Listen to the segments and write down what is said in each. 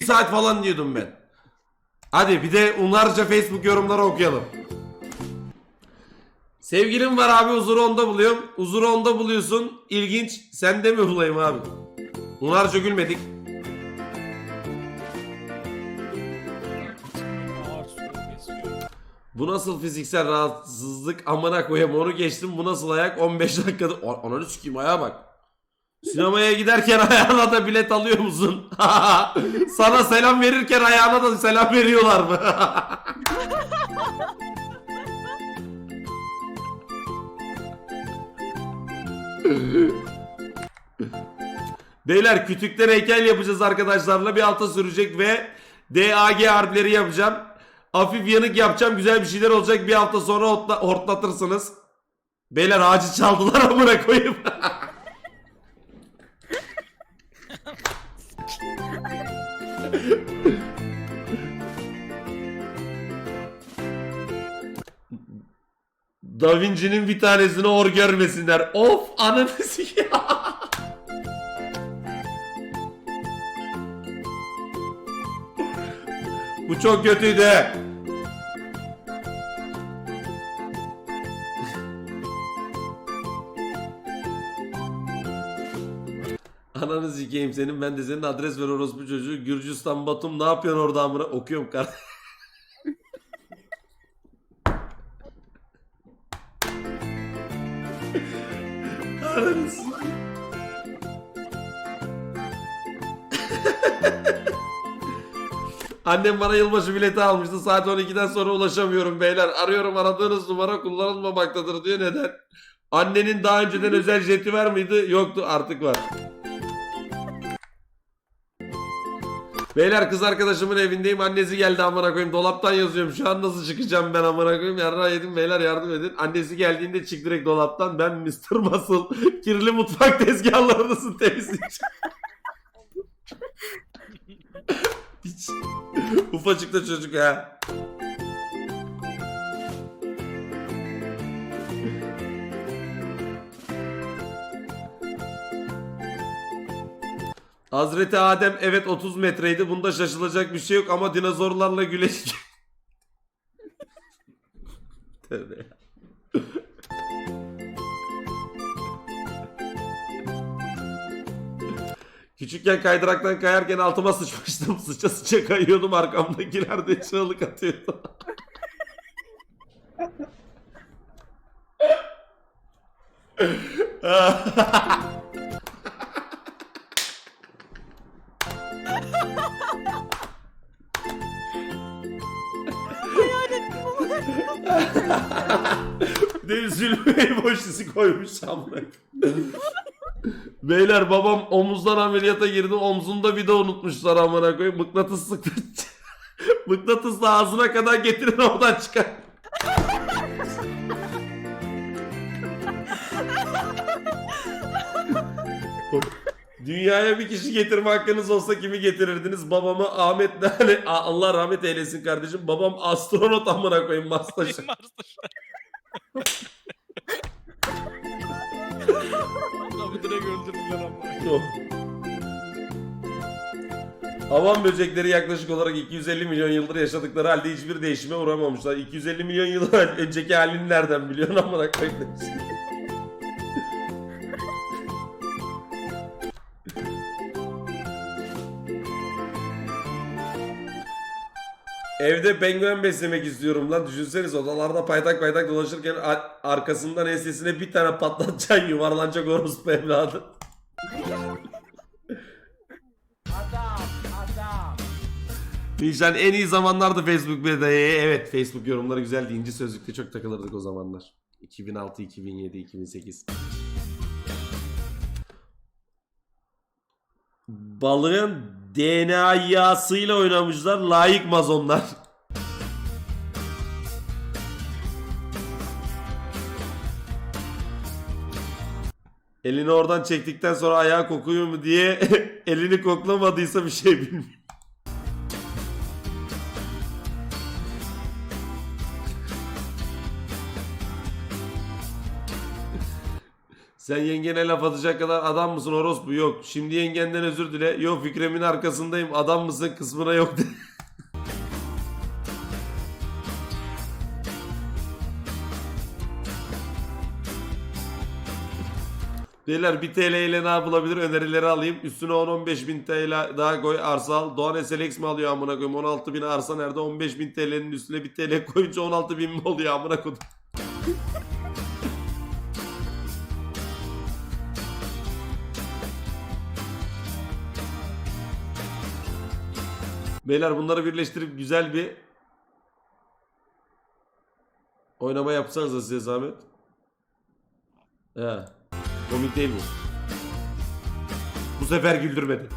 Bir saat falan diyordum ben. Hadi bir de onlarca Facebook yorumları okuyalım. Sevgilim var abi huzuru onda buluyorum. Huzuru onda buluyorsun. İlginç. Sen de mi bulayım abi? Onlarca gülmedik. Bu nasıl fiziksel rahatsızlık amına koyayım onu geçtim bu nasıl ayak 15 dakikada ananı sikeyim ayağa bak. Sinemaya giderken ayağına da bilet alıyor musun? Sana selam verirken ayağına da selam veriyorlar mı? Beyler kütükten heykel yapacağız arkadaşlarla bir hafta sürecek ve DAG harfleri yapacağım. Hafif yanık yapacağım güzel bir şeyler olacak bir hafta sonra hortla- hortlatırsınız. Beyler ağacı çaldılar amına koyayım. Da Vinci'nin bir tanesini or görmesinler. Of ananı. Bu çok kötüydü. Ananı sikeyim senin ben de senin adres ver orospu çocuğu. Gürcistan Batum ne yapıyorsun orada amına okuyorum kar. Ananı sikeyim. Annem bana yılbaşı bileti almıştı. Saat 12'den sonra ulaşamıyorum beyler. Arıyorum aradığınız numara kullanılmamaktadır diyor. Neden? Annenin daha önceden özel jeti var mıydı? Yoktu artık var. Beyler kız arkadaşımın evindeyim. Annesi geldi amına koyayım. Dolaptan yazıyorum. Şu an nasıl çıkacağım ben amına koyayım. Yarra yedim beyler yardım edin. Annesi geldiğinde çık direkt dolaptan. Ben Mr. Muscle. Kirli mutfak tezgahlarınızı temizleyeceğim. Hiç. Ufacık da çocuk ha. Hazreti Adem evet 30 metreydi. Bunda şaşılacak bir şey yok ama dinozorlarla güleşecek. Tövbe ya. Küçükken kaydıraktan kayarken altıma sıçmıştım. Sıça sıça kayıyordum arkamdakiler de çığlık atıyordu. Bir de üzülmeyi boş dizi koymuş amına. Beyler babam omuzdan ameliyata girdi. Omzunda de unutmuşlar amına koyayım. Mıknatıs sıktı. Mıknatısla ağzına kadar getirin oradan çıkar. Dünyaya bir kişi getirme hakkınız olsa kimi getirirdiniz? Babamı Ahmet hani Allah rahmet eylesin kardeşim. Babam astronot amına koyayım Masterchef. Abi direkt öldürdüler ama. Yok. Havan böcekleri yaklaşık olarak 250 milyon yıldır yaşadıkları halde hiçbir değişime uğramamışlar. 250 milyon yıl önceki halini nereden biliyorsun amına koyayım? Evde penguen beslemek istiyorum lan. Düşünseniz odalarda paytak paytak dolaşırken arkasından ensesine bir tane patlatacaksın yuvarlanacak orospu evladı. Nişan en iyi zamanlarda Facebook bedayı. Evet Facebook yorumları güzel deyince sözlükte çok takılırdık o zamanlar. 2006, 2007, 2008. Balığın DNA yağsıyla oynamışlar. Layık mazonlar. Elini oradan çektikten sonra ayağı kokuyor mu diye elini koklamadıysa bir şey bilmiyor. Sen yengene laf atacak kadar adam mısın orospu? Yok. Şimdi yengenden özür dile. Yok Fikremin arkasındayım. Adam mısın kısmına yok de. Beyler 1 TL ile ne yapılabilir önerileri alayım. Üstüne 10-15 bin TL daha koy arsa al. Doğan SLX mi alıyor amına koyayım? 16 bin arsa nerede? 15 bin TL'nin üstüne 1 TL koyunca 16 bin mi oluyor amına koyayım? Beyler bunları birleştirip güzel bir oynama yapsanız size zahmet. He. Komik değil mi? Bu sefer güldürmedi.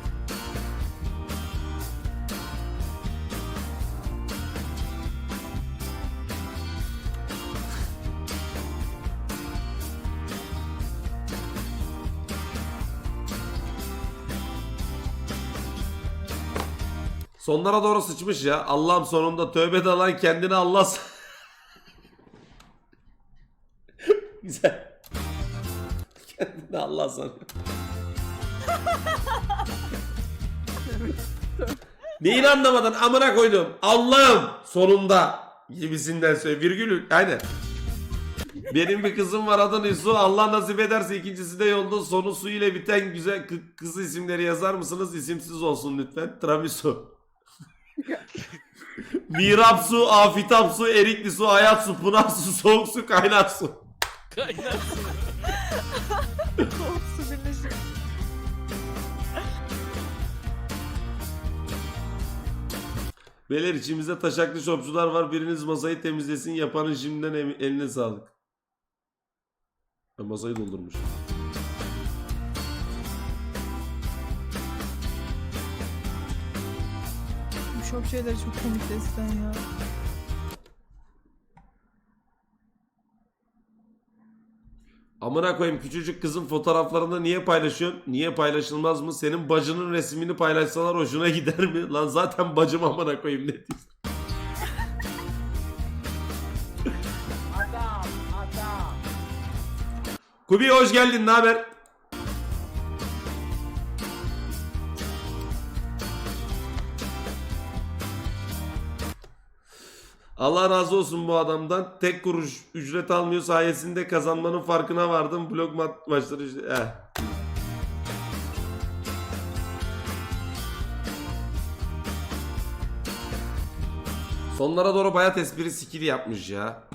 Sonlara doğru sıçmış ya. Allah'ım sonunda tövbe de kendini Allah Güzel. Kendini Allah sanıyor. Neyini anlamadın amına koydum. Allah'ım sonunda gibisinden söyle. Virgül aynen. Benim bir kızım var adı Nisu. Allah nasip ederse ikincisi de yolda. Sonu su ile biten güzel kı- kız isimleri yazar mısınız? İsimsiz olsun lütfen. Tramisu. Mirap su, afitap su, erikli su, hayat su, pınar su, soğuk su, kaynar su. Korkusu birleşik. Beyler içimizde taşaklı şopçular var. Biriniz masayı temizlesin. Yapanın şimdiden em- eline sağlık. Ben masayı doldurmuş. Şok şeyleri çok komik destan ya. Amına koyayım küçücük kızın fotoğraflarını niye paylaşıyorsun? Niye paylaşılmaz mı? Senin bacının resmini paylaşsalar hoşuna gider mi? Lan zaten bacım amına koyayım ne diyorsun? Adam, adam. Kubi hoş geldin. Ne haber? Allah razı olsun bu adamdan. Tek kuruş ücret almıyor sayesinde kazanmanın farkına vardım. Blok mat maçları işte. Eh. Sonlara doğru bayat espri skili yapmış ya.